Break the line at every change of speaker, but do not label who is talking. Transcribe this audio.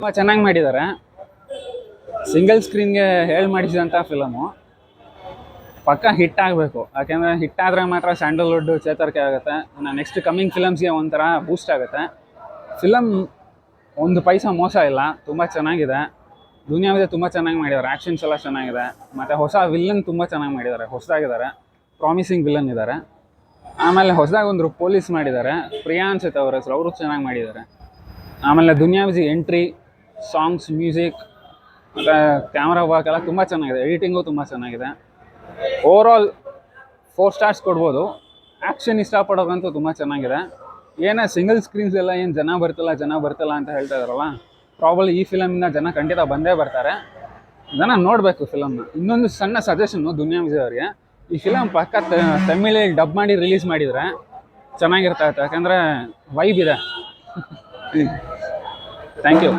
ತುಂಬ ಚೆನ್ನಾಗಿ ಮಾಡಿದ್ದಾರೆ ಸಿಂಗಲ್ ಸ್ಕ್ರೀನ್ಗೆ ಹೇಳಿ ಮಾಡಿಸಿದಂಥ ಫಿಲಮು ಪಕ್ಕ ಹಿಟ್ ಆಗಬೇಕು. ಯಾಕೆಂದರೆ ಹಿಟ್ ಆದರೆ ಮಾತ್ರ ಸ್ಯಾಂಡಲ್ವುಡ್ ಚೇತರಿಕೆ ಆಗುತ್ತೆ. ಇನ್ನು ನೆಕ್ಸ್ಟ್ ಕಮ್ಮಿಂಗ್ ಫಿಲಮ್ಸ್ಗೆ ಒಂಥರ ಬೂಸ್ಟ್ ಆಗುತ್ತೆ. ಫಿಲಮ್ ಒಂದು ಪೈಸಾ ಮೋಸ ಇಲ್ಲ. ತುಂಬ ಚೆನ್ನಾಗಿದೆ. ದುನಿಯಾವಿದೆ ತುಂಬ ಚೆನ್ನಾಗಿ ಮಾಡಿದ್ದಾರೆ ಆ್ಯಕ್ಷನ್ಸ್ ಎಲ್ಲ ಚೆನ್ನಾಗಿದೆ. ಮತ್ತು ಹೊಸ ವಿಲ್ಲನ್ ತುಂಬ ಚೆನ್ನಾಗಿ ಮಾಡಿದ್ದಾರೆ ಹೊಸದಾಗಿದ್ದಾರೆ. ಪ್ರಾಮಿಸಿಂಗ್ ವಿಲ್ಲನ್ ಇದ್ದಾರೆ. ಆಮೇಲೆ ಹೊಸದಾಗಿ ಒಂದು ಪೊಲೀಸ್ ಮಾಡಿದ್ದಾರೆ. ಪ್ರಿಯಾ ಅನ್ಸುತ್ತೆ ಅವ್ರ ಹೆಸರು. ಅವರು ಚೆನ್ನಾಗಿ ಮಾಡಿದ್ದಾರೆ. ಆಮೇಲೆ ದುನಿಯಾವಿಜಿ ಎಂಟ್ರಿ ಸಾಂಗ್ಸ್, ಮ್ಯೂಸಿಕ್, ಮತ್ತು ಕ್ಯಾಮ್ರಾ ವರ್ಕ್ ಎಲ್ಲ ತುಂಬ ಚೆನ್ನಾಗಿದೆ. ಎಡಿಟಿಂಗು ತುಂಬ ಚೆನ್ನಾಗಿದೆ. ಓವರಾಲ್ ಫೋರ್ ಸ್ಟಾರ್ಸ್ ಕೊಡ್ಬೋದು. ಆ್ಯಕ್ಷನ್ ಇಷ್ಟಪಡೋದಂತೂ ತುಂಬ ಚೆನ್ನಾಗಿದೆ. ಏನೇ ಸಿಂಗಲ್ ಸ್ಕ್ರೀನ್ಸ್ ಎಲ್ಲ ಏನು ಜನ ಬರ್ತಿಲ್ಲ ಜನ ಬರ್ತಿಲ್ಲ ಅಂತ ಹೇಳ್ತಾ ಇದಾರಲ್ಲ ಪ್ರಾಬಲಿ ಈ ಫಿಲಮಿಂದ ಜನ ಖಂಡಿತ ಬಂದೇ ಬರ್ತಾರೆ. ಜನ ನೋಡಬೇಕು ಫಿಲಮ್ನ ಇನ್ನೊಂದು ಸಣ್ಣ ಸಜೆಷನ್ನು ದುನಿಯಾ ವಿಜಯ್ ಅವರಿಗೆ. ಈ ಫಿಲಮ್ ಪಕ್ಕ ತಮಿಳಲ್ಲಿ ಡಬ್ ಮಾಡಿ ರಿಲೀಸ್ ಮಾಡಿದರೆ ಚೆನ್ನಾಗಿರ್ತಾ ಇತ್ತು. ಯಾಕಂದರೆ ವೈಬ್ ಇದೆ. Thank you